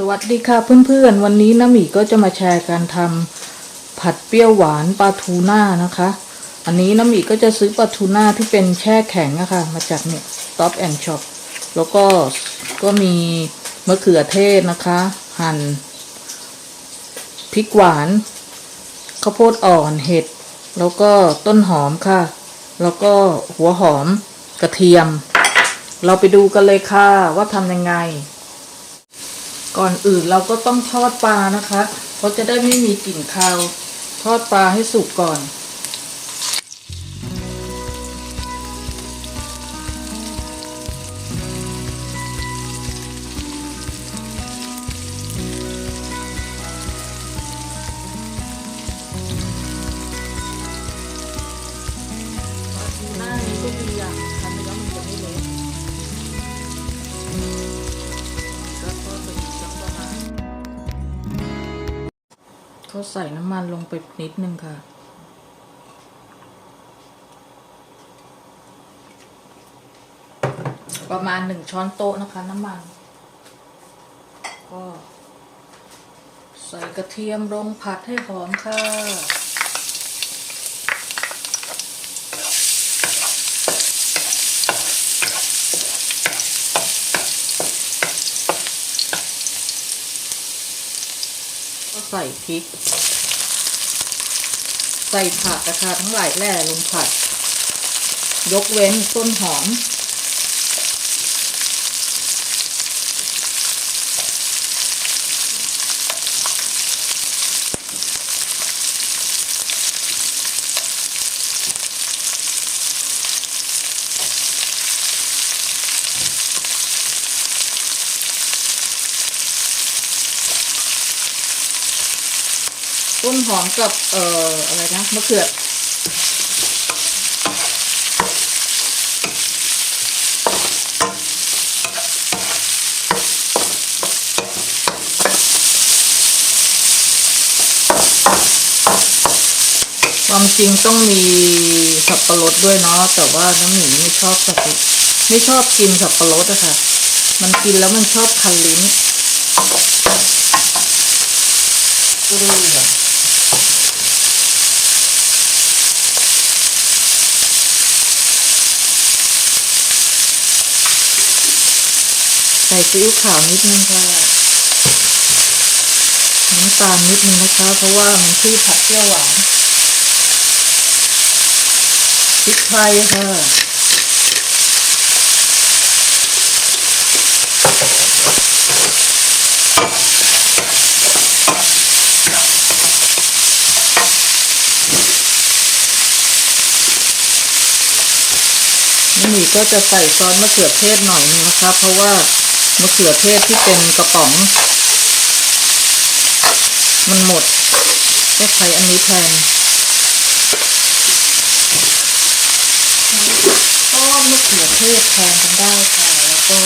สวัสดีค่ะเพื่อนๆ วันนี้น้ำหมีก็จะมาแชร์การทำผัดเปรี้ยวหวานปลาทูน่านะคะ อันนี้น้ำหมีก็จะซื้อปลาทูน่าที่เป็นแช่แข็งอะค่ะมาจากเนี่ย Stop and Shop แล้วก็ก็มีมะเขือเทศนะคะ หั่นพริกหวานข้าวโพดอ่อนเห็ด แล้วก็ต้นหอมค่ะ แล้วก็หัวหอมกระเทียม เราไปดูกันเลยค่ะว่าทำยังไง ก่อนอื่นเราก็ต้องทอดปลานะคะ เพราะจะได้ไม่มีกลิ่นคาว ทอดปลาให้สุกก่อน เขาใส่น้ำมันลงไปนิดนึงค่ะ ประมาณหนึ่งช้อนโต๊ะนะคะ น้ำมัน ก็ ใส่กระเทียมลงผัดให้หอมค่ะ ใส่พริก ใส่ผักนะคะทั้งหลายแหล่ลงผัด ยกเว้นต้นหอม ต้นหอมกับเอ่ออะไรนะมะเขือความจริงต้องมีสับปะรดด้วยเนาะแต่ว่าน้ำหนึ่งไม่ชอบสับปะไม่ชอบกินสับปะรดอะค่ะ มันกินแล้วมันชอบคันลิ้นก็รู้อะ ใส่ซีอิ๊วขาวนิดนึงค่ะน้ำตาลนิดนึงนะคะ เพราะว่ามันชื่อผัดเปรี้ยวหวานพริกไทยค่ะนี่ก็จะใส่ซอสมะเขือเทศหน่อยนึงนะคะ เพราะว่า มะเขือเทศที่เป็นกระป๋อง มันหมดก็ใช้อันนี้แทนก็มะเขือเทศแทนกันได้ค่ะแล้วก็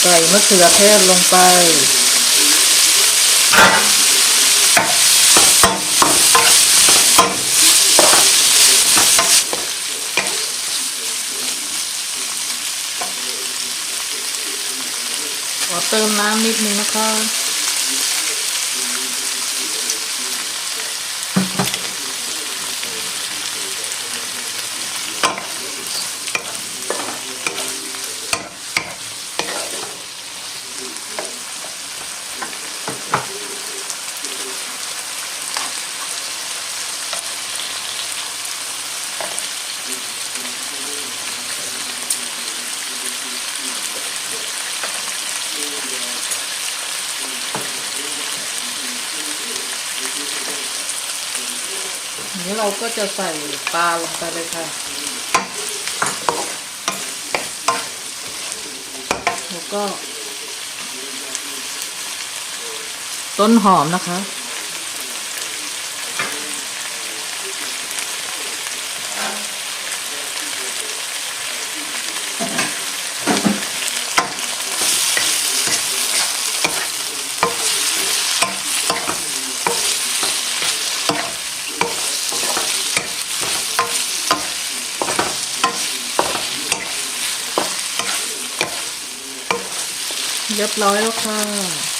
ใส่มะเขือเทศลงไป ขอเติมน้ำนิดนึงนะคะ นี้เราก็จะใส่ปลาลงไปเลยค่ะ แล้วก็ ต้นหอมนะคะ เรียบร้อยแล้วค่ะ